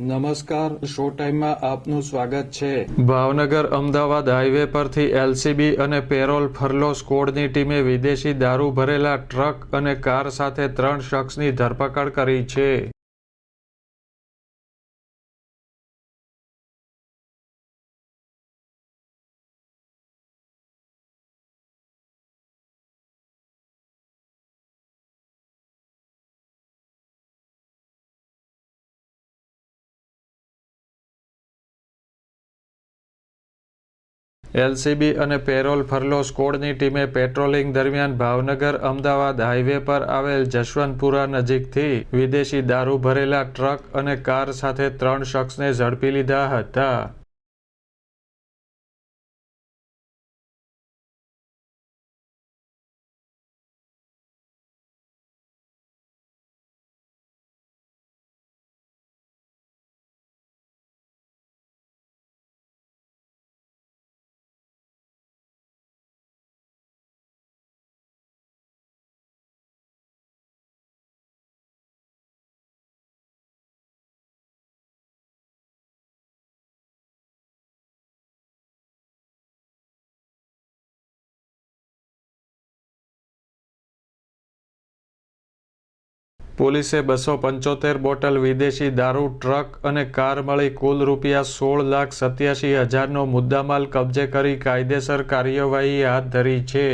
નમસ્કાર શો ટાઈમમાં આપનું સ્વાગત છે. ભાવનગર અમદાવાદ હાઈવે પરથી એલસીબી અને પેરોલ ફરલો સ્કોડની ટીમે વિદેશી દારૂ ભરેલા ટ્રક અને કાર સાથે ત્રણ શખ્સની ધરપકડ કરી છે. એલસીબી અને પેરોલ ફરલો સ્કોડની ટીમે પેટ્રોલિંગ દરમિયાન ભાવનગર અમદાવાદ હાઈવે પર આવેલ જશવંતપુરા નજીકથી વિદેશી દારૂ ભરેલા ટ્રક અને કાર સાથે ત્રણ શખ્સને ઝડપી લીધા હતા. પોલીસે બસો પંચોતેર બોટલ વિદેશી દારૂ, ટ્રક અને કાર મળી કુલ રૂપિયા સોળ લાખ સત્યાસી હજારનો મુદ્દામાલ કબજે કરી કાયદેસર કાર્યવાહી હાથ ધરી છે.